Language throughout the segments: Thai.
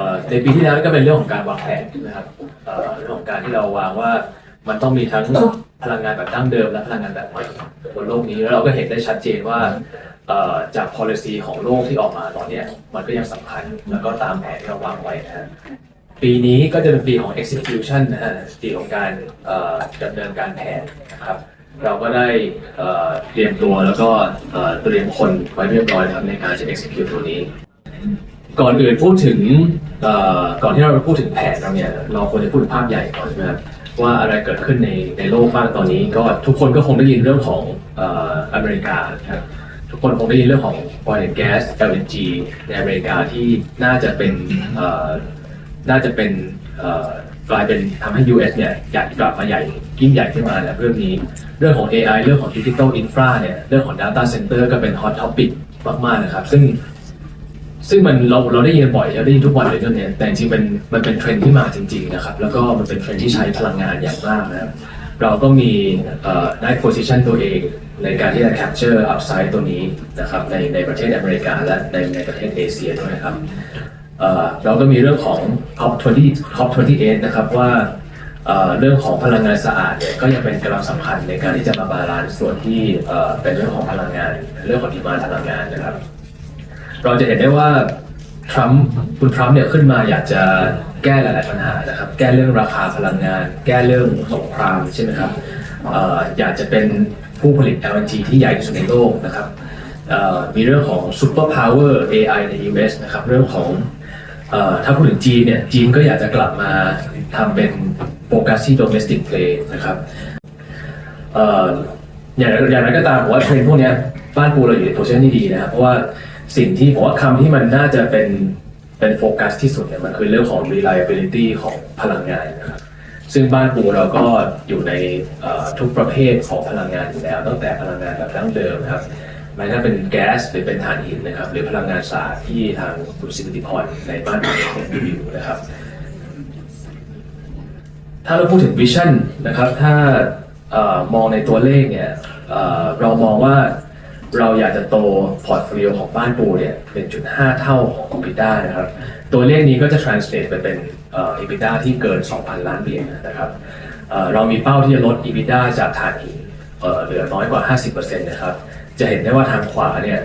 เอ่อในปีที่แล้วก็เป็นเรื่องของการวางแผนนะครับเอ่อเรื่องของการที่เราวางว่ามันต้องมีทั้งพลังงานแบบดั้งเดิมและพลังงานแบบใหม่บนโลกนี้แล้วเราก็เห็นได้ชัดเจนว่าเอ่อจาก policy ของโลกที่ออกมาตอนเนี้ยมันก็ยังสำคัญแล้วก็ตามแผนที่เราวางไว้นะฮะปีนี้ก็จะเป็นปีของ execution นะฮะปีของการเอ่อดำเนินการแผนนะครับเราก็ได้เอ่อเตรียมตัวแล้วก็เอ่อเตรียมคนไว้เรียบร้อยนะครับในการจะ execute ตัวนี้ ก่อนอื่นพูดถึงก่อนที่เราจะพูดถึงแผนเราเนี่ยเราควรจะพูดถึงภาพใหญ่ก่อนใช่ไหมครับว่าอะไรเกิดขึ้นในในโลกบ้างตอนนี้ ก็ทุกคนก็คงได้ยินเรื่องของอเมริกาครับทุกคนคงได้ยินเรื่องของ oil and gas LNG ในอเมริกาที่น่าจะเป็นน่าจะเป็นกลายเป็นทำให้ US เนี่ยใหญ่กลับมาใหญ่ยิ่งใหญ่ขึ้นมาแล้วเรื่องนี้เรื่องของ AI เรื่องของ Digital Infra เนี่ยเรื่องของ Data Center ก็เป็น hot topic มากๆนะครับ ซึ่ง ซึ่งมันเราเราได้ยินบ่อยเราได้ยินทุกวันเลยเรื่องนี้แต่จริงๆมันมันเป็นเทรนด์ที่มาจริงๆนะครับ แล้วก็มันเป็นเทรนด์ที่ใช้พลังงานอย่างมากนะครับเราก็มีได้ position ตัวเองในการที่จะ capture upside ตัวนี้นะครับในในประเทศอเมริกาและในในประเทศเอเชียด้วยนะครับเราก็มีเรื่องของ COP 20 COP 28นะครับว่าเรื่องของพลังงานสะอาดเนี่ยก็ยังเป็นกำลังสำคัญในการที่จะมาบาลานซ์ส่วนที่เอ่อเป็นเรื่องของพลังงาน เรื่องของดีมาพลังงานนะครับ เราจะเห็นได้ว่าทรัมป์คุณทรัมป์เนี่ยขึ้นมาอยากจะแก้หลาย ๆ ปัญหานะครับ แก้เรื่องราคาพลังงาน แก้เรื่องสงครามใช่ไหมครับอยากจะเป็นผู้ผลิต LNG ที่ใหญ่ที่สุดในโลกนะครับมีเรื่องของ super power AI ใน US นะครับ เรื่องของอถ้าพูดถึงจีนเนี่ย จีนก็อยากจะกลับมาทำเป็นโฟกัสที่ domestic play นะครับอย่างไรอย่างไรก็ตามผมว่าเทรนพวกนี้บ้านปูเราอยู่ในโพสิชันที่ดีนะครับ เพราะว่า สิ่งที่ผมว่าคำที่มันน่าจะเป็นเป็นโฟกัสที่สุดเนี่ยมันคือเรื่องของ reliability ของพลังงานนะครับซึ่งบ้านปูเราก็อยู่ในทุกประเภทของพลังงานอยู่แล้ว ตั้งแต่พลังงานแบบดั้งเดิมนะครับไม่ว่าเป็นแก๊สหรือเป็นถ่านหินนะครับ หรือพลังงานสะอาดที่ทางคุณสิทธิพรในบ้านปูเนี่ยรีวิวนะครับ ถ้าเราพูดถึงวิชั่นนะครับ ถ้าอมองในตัวเลขเนี่ยเรามองว่า เราอยากจะโตพอร์ตโฟลิโอของบ้านปูเนี่ยเป็นจุด5เท่าของ EBITDA นะครับ ตัวเลขนี้ก็จะ translate ไปเป็น EBITDA ที่เกิน 2,000 ล้านเหรียญนะครับเรามีเป้าที่จะลด EBITDA จากถ่านหินเหลือน้อยกว่า 50%นะครับ จะเห็นได้ว่าทางขวาเนี่ย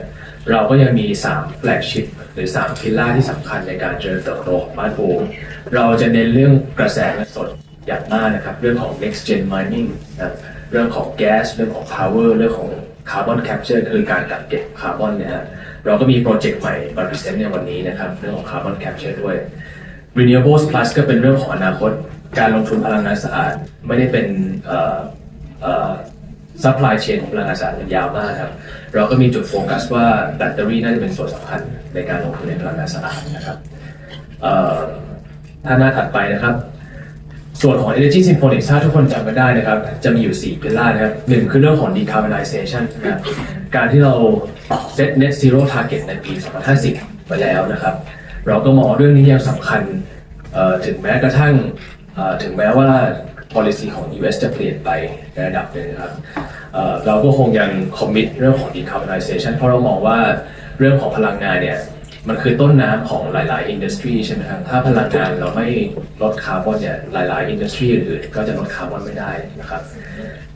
เราก็ยังมี3 flagship หรือ 3 พิลล่าที่สำคัญในการเจริญเติบโตของบ้านปูเราจะเน้นเรื่องกระแสเงินสดอย่างมากนะครับ เรื่องของ next gen mining นะเรื่องของ gas เรื่องของ power เรื่องของ carbon capture คือการกักเก็บคาร์บอนเนี่ยฮะเราก็มีโปรเจกต์ใหม่มา present ในวันนี้นะครับเรื่องของ carbon capture ด้วย renewables plus ก็เป็นเรื่องของอนาคต การลงทุนพลังงานสะอาด ไม่ได้เป็นเอ่อเอ่อซัพพลายเชนของพลังงานสะอาดมันยาวมากครับ เราก็มีจุดโฟกัสว่าแบตเตอรี่น่าจะเป็นส่วนสำคัญในการลงทุนในพลังงานสะอาดนะครับเอ่อถ้าหน้าถัดไปนะครับ ส่วนของ Energy Symphonics ถ้าทุกคนจำกันได้นะครับ จะมีอยู่ 4 พิลล่านะครับหนึ่งคือเรื่องของ decarbonization นะครับการที่เรา set net zero target ในปี 2050 ไปแล้วนะครับ เราก็มองเรื่องนี้ยังสำคัญถึงแม้กระทั่งถึงแม้ว่า policy ของ US จะเปลี่ยนไปในระดับหนึ่งนะครับเอ่อเราก็คงยัง commit เรื่องของ decarbonization เพราะเรามองว่าเรื่องของพลังงานเนี่ย มันคือต้นน้ำของหลาย ๆ อินดัสทรีใช่ไหมครับ ถ้าพลังงานเราไม่ลดคาร์บอนเนี่ยหลาย ๆ อินดัสทรีอื่นๆก็จะลดคาร์บอนไม่ได้นะครับ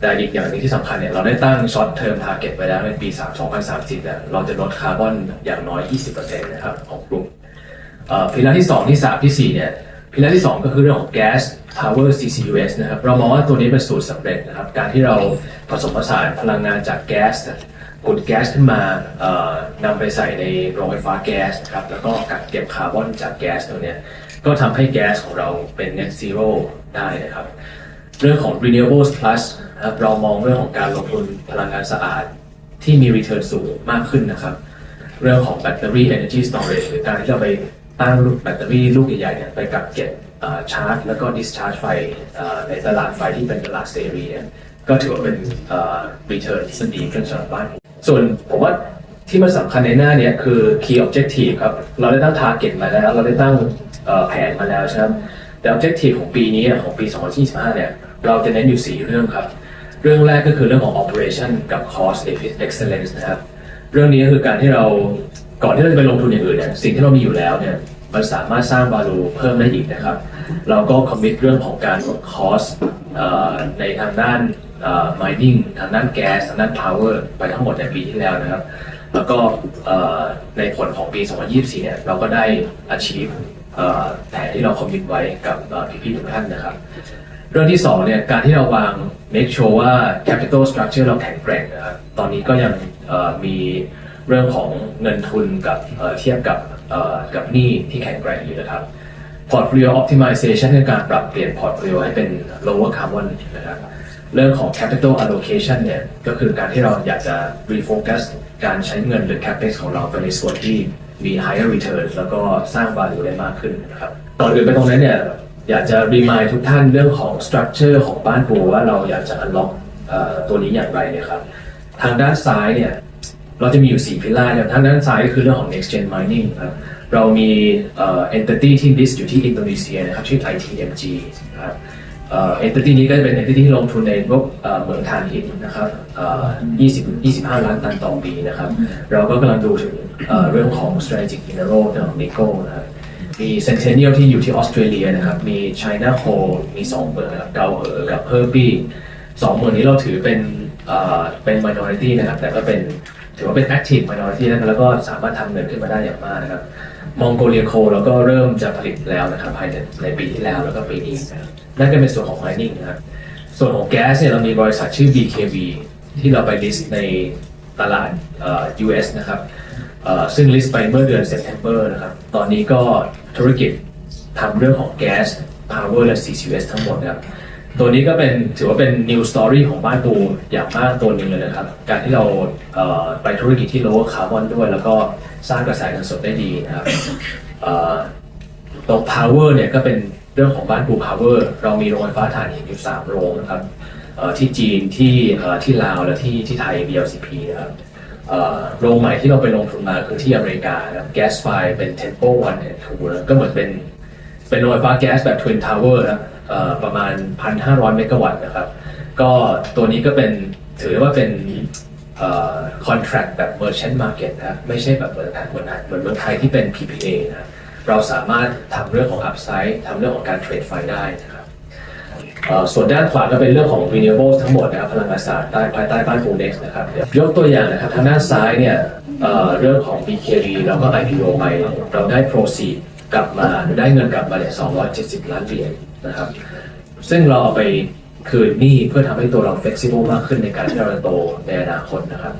แต่อีกอย่างหนึงที่สำคัญเนี่ยเราได้ตั้งช็อตเทอมทาร์เก็ตไว้แล้วในปี3 2030เนี่ยเราจะลดคาร์บอนอย่างน้อย 20%นะครับของกลุ่มพิลาที่ 2 ที่ 3 ที่ 4 เนี่ยพิลาที่ 2 ก็คือเรื่องของ gas power CCUS นะครับ เรามองว่าตัวนี้เป็นสูตรสำเร็จนะครับ การที่เราผสมผสานพลังงานจากแก๊ส ขุดแก๊สขึ้นมานำไปใส่ในโรงไฟฟ้าแก๊สครับแล้วก็กักเก็บคาร์บอนจากแก๊สตัวเนี้ยก็ทำให้แก๊สของเราเป็น net zero ได้นะครับ เรื่องของ renewables plus นะครับเรามองเรื่องของการลงทุนพลังงานสะอาดที่มี return สูงมากขึ้นนะครับ เรื่องของแบตเตอรี่ energy storage หรือการที่เราไปตั้งลูกแบตเตอรี่ลูกใหญ่ๆเนี่ยไปกักเก็บชาร์จ แล้วก็ discharge ไฟในตลาดไฟที่เป็นตลาดเสรีเนี่ยก็ถือว่าเป็นเอ่อ return ที่ดีขึ้นสำหรับบ้าน ส่วนผมว่าที่มันสำคัญในหน้าเนี้ยคือ key objective ครับ เราได้ตั้ง target มาแล้ว เราได้ตั้งแผนมาแล้วใช่ไหมแต่ objective ของปีนี้ของปี 2025 เนี่ย เราจะเน้นอยู่ 4 เรื่องครับ เรื่องแรกก็คือเรื่องของ operation กับ cost excellence นะครับ เรื่องนี้ก็คือการที่เราก่อนที่เราจะไปลงทุนอย่างอื่นเนี่ยสิ่งที่เรามีอยู่แล้วเนี่ยมันสามารถสร้าง value เพิ่มได้อีกนะครับ เราก็คอมมิตเรื่องของการลด cost ในทางด้าน เอ่อ mining ทางด้านแก๊สทางด้าน power ไปทั้งหมดในปีที่แล้วนะครับ แล้วก็เอ่อในผลของปี 2024 เนี่ยเราก็ได้ achieve เอ่อแผนที่เราคอมมิตไว้กับพี่ๆทุกท่านนะครับ เรื่องที่สองเนี่ยการที่เราวาง make sure ว่า capital structure เราแข็งแกร่งนะครับตอนนี้ก็ยังเอ่อมีเรื่องของเงินทุนกับเอ่อเทียบกับเอ่อกับหนี้ที่แข็งแกร่งอยู่นะครับ portfolio optimization คือการปรับเปลี่ยน portfolio ให้เป็น lower carbon นะครับเรื่องของ capital allocation เนี่ยก็คือการที่เราอยากจะ refocus การใช้เงินหรือ capex ของเราไปในส่วนที่มี higher return แล้วก็สร้าง value ได้มากขึ้นนะครับก่อนอื่นไปตรงนั้นเนี่ยอยากจะ remind ทุกท่านเรื่องของ structure ของบ้านปูว่าเราอยากจะ unlock เอ่อตัวนี้อย่างไรเนี่ยครับทางด้านซ้ายเนี่ย เราจะมีอยู่ 4 พิลาร์ทางด้านซ้ายก็คือเรื่องของ next gen mining ครับเรามีเอ่อ entity ที่ list อยู่ที่อินโดนีเซียนะครับชื่อ ITMG นะครับเอ่อ entity นี้ก็จะเป็น entity ที่ลงทุนในพวกเหมืองถ่านหินนะครับเอ่อ20 25 ล้านตันต่อปีนะครับ เราก็กำลังดูถึงเอ่อเรื่องของ strategic mineral เรื่องของ nickel นะครับมี Centennial ที่อยู่ที่ออสเตรเลียนะครับ มี China Coal มีสองเมืองนะครับเกาเออกับเฮอร์บี้สองเมืองนี้เราถือเป็นเอ่อเป็น minority นะครับ แต่ก็เป็น ถือว่าเป็น active minority นะครับแล้วก็สามารถทำเงินขึ้นมาได้อย่างมากนะครับมองโกเลียโคเราก็เริ่มจะผลิตแล้วนะครับภายในในปีที่แล้วแล้วก็ปีนี้นะครับนั่นก็เป็นส่วนของ mining นะครับส่วนของแก๊สเนี่ยเรามีบริษัทชื่อ BKV ที่เราไป list ในตลาดเอ่อ US นะครับเอ่อซึ่ง list ไปเมื่อเดือน September นะครับตอนนี้ก็ธุรกิจทำเรื่องของแก๊ส power และ CCS ทั้งหมดนะครับ ตัวนี้ก็เป็นถือว่าเป็น new story ของบ้านปูอย่างมากตัวหนึ่งเลยนะครับ การที่เราเไปธุรกิจที่ lower carbon ด้วย แล้วก็สร้างกระแสเงินสดได้ดีนะครับเอ่อตรง power เนี่ยก็เป็นเรื่องของบ้านปู power เรามีโรงไฟฟ้าถ่านหินอยู่3โรงนะครับที่จีนที่ที่ลาวและที่ที่ไทย BLCP นะครับโรงใหม่ที่เราไปลงทุนมาคือที่อเมริกานะครับ gas fire เป็น Tempo 1 and 2นะก็เหมือนเป็นเป็นโรงไฟฟ้าแก๊สแบบ Twin Tower นะ ประมาณ 1,500 เมกะวัตต์นะครับ ก็ตัวนี้ก็เป็นถือว่าเป็นเอ่อ contract แบบ merchant market นะครับไม่ใช่แบบเหมือนเหมือนเหมือนเมืองไทยที่เป็น PPA นะเราสามารถทำเรื่องของ upside ทำเรื่องของการเทรดไฟได้นะครับส่วนด้านขวาก็เป็นเรื่องของ renewables ทั้งหมดนะครับพลังงานสะอาดใต้ภายใต้บ้านปูเน็กนะครับยกตัวอย่างนะครับทางด้านซ้ายเนี่ยเอ่อเรื่องของ BKV เราก็ IPO ไป เราได้ proceed กลับมาได้เงินกลับมาเนี่ย270 ล้านเหรียญ นะครับ ซึ่งเราเอาไปคืนหนี้เพื่อทำให้ตัวเรา flexible มากขึ้นในการที่เราจะโตในอนาคตนะครับ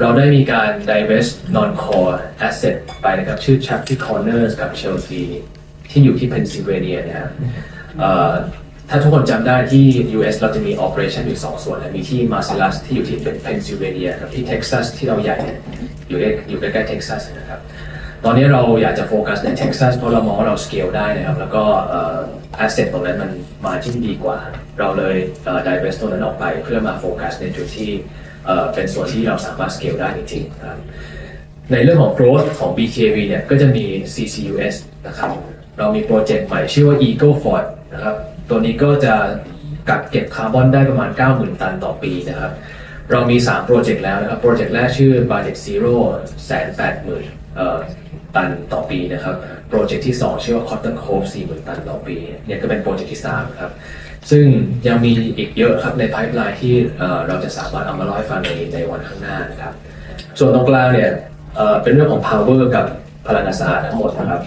เราได้มีการ divest non core asset ไปนะครับ ชื่อ Chapter Corners กับ Chelsea ที่อยู่ที่ Pennsylvania นะครับถ้าทุกคนจำได้ที่ US เราจะมี operation อยู่สองส่วนนะมีที่ Marcellus ที่อยู่ที่ Pennsylvania กับที่ Texas ที่เราใหญ่เนี่ยอยู่ใกล้อยู่ใกล้ๆ Texas นะครับ ตอนนี้เราอยากจะโฟกัสในเท็กซัสเพราะเรามองว่าเราสเกลได้นะครับ แล้วก็แอสเซทตรงนั้นมันมาจิ้นดีกว่า เราเลยดิเวสตัวนั้นออกไปเพื่อมาโฟกัสในจุดที่เป็นส่วนที่เราสามารถสเกลได้จริงๆครับในเรื่องของ growth ของ BKV เนี่ยก็จะมี CCUS นะครับ เรามีโปรเจกต์ใหม่ชื่อว่า Eagle Ford นะครับ ตัวนี้ก็จะกักเก็บคาร์บอนได้ประมาณ 90,000 ตันต่อปีนะครับ เรามี 3 โปรเจกต์แล้วนะครับ โปรเจกต์แรกชื่อ Budget Zero แสนแปดหมื่น ตันต่อปีนะครับโปรเจกต์ที่ 2 ชื่อว่า Cotton Cove 40,000 ตันต่อปีเนี่ยก็เป็นโปรเจกต์ที่ 3 ครับ ซึ่งยังมีอีกเยอะครับใน pipeline ที่เราจะสามารถเอามาเล่าให้ฟังในในวันข้างหน้านะครับ ส่วนตรงกลางเนี่ยเป็นเรื่องของ power กับพลังงานสะอาดทั้งหมดนะครับ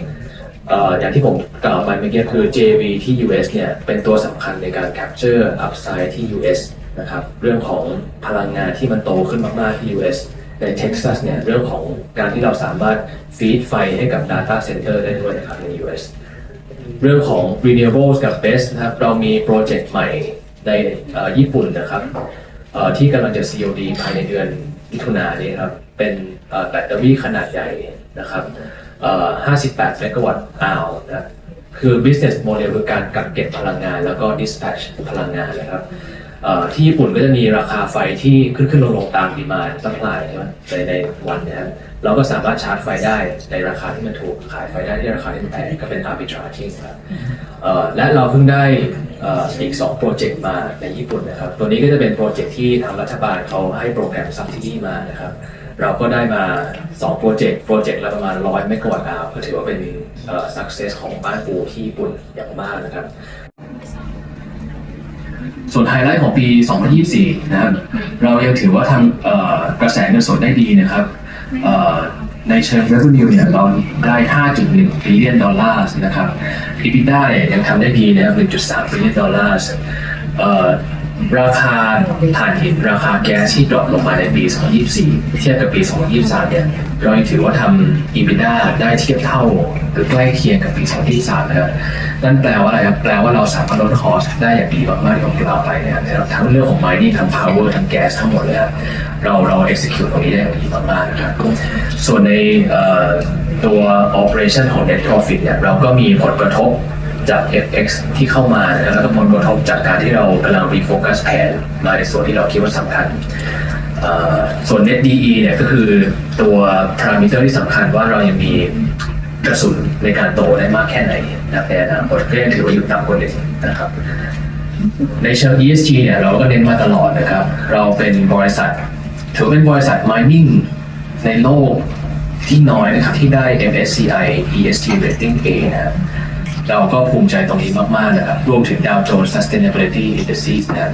เอ่ออย่างที่ผมกล่าวไปเมื่อกี้คือ JV ที่ US เนี่ยเป็นตัวสำคัญในการ capture upside ที่ US นะครับเรื่องของพลังงานที่มันโตขึ้นมากๆที่ US ในเท็กซัสเนี่ยเรื่องของการที่เราสามารถ feed ไฟให้กับ data center ได้ด้วยนะครับใน US เรื่องของ renewables กับ BES นะครับเรามีโปรเจกต์ใหม่ในญี่ปุ่นนะครับที่กำลังจะ COD ภายในเดือนมิถุนายนนี้ครับเป็นแบตเตอรี่ขนาดใหญ่นะครับ58 เมกะวัตต์อาวนะคือ business model คือการกักเก็บพลังงานแล้วก็ dispatch พลังงานนะครับ ที่ญี่ปุ่นก็จะมีราคาไฟที่ขึ้นขึ้นลงลงตามดีมาตั้งหลายใช่ไหมในในวันเนะครับเราก็สามารถชาร์จไฟได้ในราคาที่มันถูกขายไฟได้ที่ราคาที่มันแพงก็เป็น arbitraging ครับและเราเพิ่งได้อีก2โปรเจกต์มาในญี่ปุ่นนะครับ ตัวนี้ก็จะเป็นโปรเจกต์ที่ทางรัฐบาลเขาให้โปรแกรม subsidy มานะครับ เราก็ได้มา 2 โปรเจกต์โปรเจกต์ละประมาณ 100 เมกะวัตต์อาวก็ถือว่าเป็น success ของบ้านปูที่ญี่ปุ่นอย่างมากนะครับ ส่วนไฮไลท์ของปี 2024 นะครับ เรายังถือว่าทำกระแสเงินสดได้ดีนะครับในเชิง revenue เนี่ยเราได้ 5.1 billion ดอลลาร์นะครับ EBITDA เนี่ยยังทำได้ดีนะครับ1.3 billion ดอลลาร์ ราคาถ่านหินราคาแก๊สที่ดรอปลงมาในปี 2024 เทียบกับปี 2023 เนี่ย เรายังถือว่าทำ EBITDA ได้เทียบเท่า หรือใกล้เคียงกับปี 2023 นะครับ นั่นแปลว่าอะไรครับ แปลว่าเราสามารถลดคอสได้อย่างดีมากๆของเราไปนะครับทั้งเรื่องของ mining ทั้ง power ทั้ง gas ทั้งหมดเลยครับเราเรา execute ตรงนี้ได้อย่างดีมากๆนะครับ ส่วนในเอ่อตัว operation ของ net profit เนี่ย เราก็มีผลกระทบ จาก FX ที่เข้ามานะครับแล้วก็ผลกระทบจากการที่เรากำลัง refocus แผนมาในส่วนที่เราคิดว่าสำคัญเอ่อส่วน net DE เนี่ยก็คือตัว parameter ที่สำคัญว่าเรายังมีกระสุนในการโตได้มากแค่ไหนนะครับในอนาคตก็ยังถือว่าอยู่ต่ำกว่าหนึ่งนะครับ ในเชิง ESG เนี่ยเราก็เน้นมาตลอดนะครับ เราเป็นบริษัท ถือเป็นบริษัท mining ในโลกที่น้อยนะครับ ที่ได้ MSCI ESG rating A นะครับ เราก็ภูมิใจตรงนี้มากๆนะครับ รวมถึง Dow Jones Sustainability Indices นะ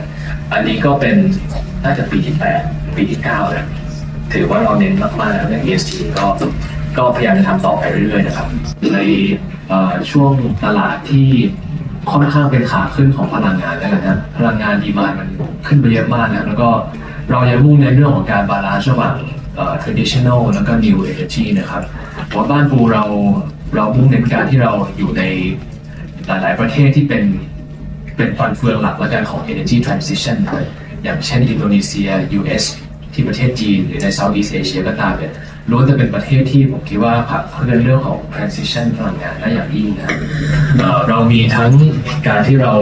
อันนี้ก็เป็นน่าจะปีที่8ปีที่9นะถือว่าเราเน้นมากๆเรื่อง ESG ก็ก็พยายามจะทำต่อไปเรื่อยๆนะครับ ในช่วงตลาดที่ค่อนข้างเป็นขาขึ้นของพลังงานแล้วกันนะพลังงานดีมานมันขึ้นไปเยอะมากนะแล้วก็เรายังมุ่งในเรื่องของการบาลานซ์ระหว่าง traditional แล้วก็ new energy นะครับเพราะว่าบ้านปูเรา เรามุ่งเน้นการที่เราอยู่ในหลาย ๆ ประเทศที่เป็นเป็นฟันเฟืองหลักแล้วกันของ energy transition เลยอย่างเช่นอินโดนีเซีย US ที่ประเทศจีนหรือใน Southeast Asia ก็ตามเนี่ยล้วนจะเป็นประเทศที่ผมคิดว่าขับเคลื่อนเรื่องของ transition พลังงานได้อย่างยิ่งนะเรามีทั้งการที่เรา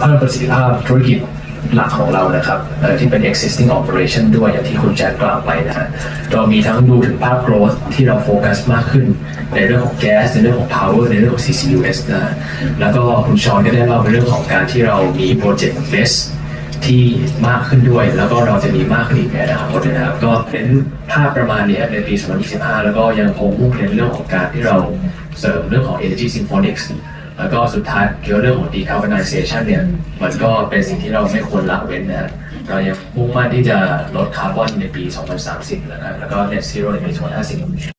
เพิ่มประสิทธิภาพธุรกิจ หลักของเรานะครับที่เป็น existing operation ด้วยอย่างที่คุณแจ็คกล่าวไปนะฮะเรามีทั้งดูถึงภาพ growth ที่เราโฟกัสมากขึ้น ในเรื่องของ gas ในเรื่องของ power ในเรื่องของ CCUS นะฮะแล้วก็คุณชอนก็ได้เล่าในเรื่องของการที่เรามีโปรเจกต์ invest ที่มากขึ้นด้วย แล้วก็เราจะมีมากขึ้นอีกในอนาคตนะครับ ก็เป็นภาพประมาณนี้ในปี 2025 แล้วก็ยังคงมุ่งเน้นเรื่องของการที่เราเสริมเรื่องของ energy symphonics แล้วก็สุดท้ายเกี่ยวกับเรื่องของ decarbonization เนี่ย มันก็เป็นสิ่งที่เราไม่ควรละเว้นนะเรายังมุ่งมั่นที่จะลดคาร์บอนในปี 2030 แล้วนะแล้วก็ net zero ในปี 2050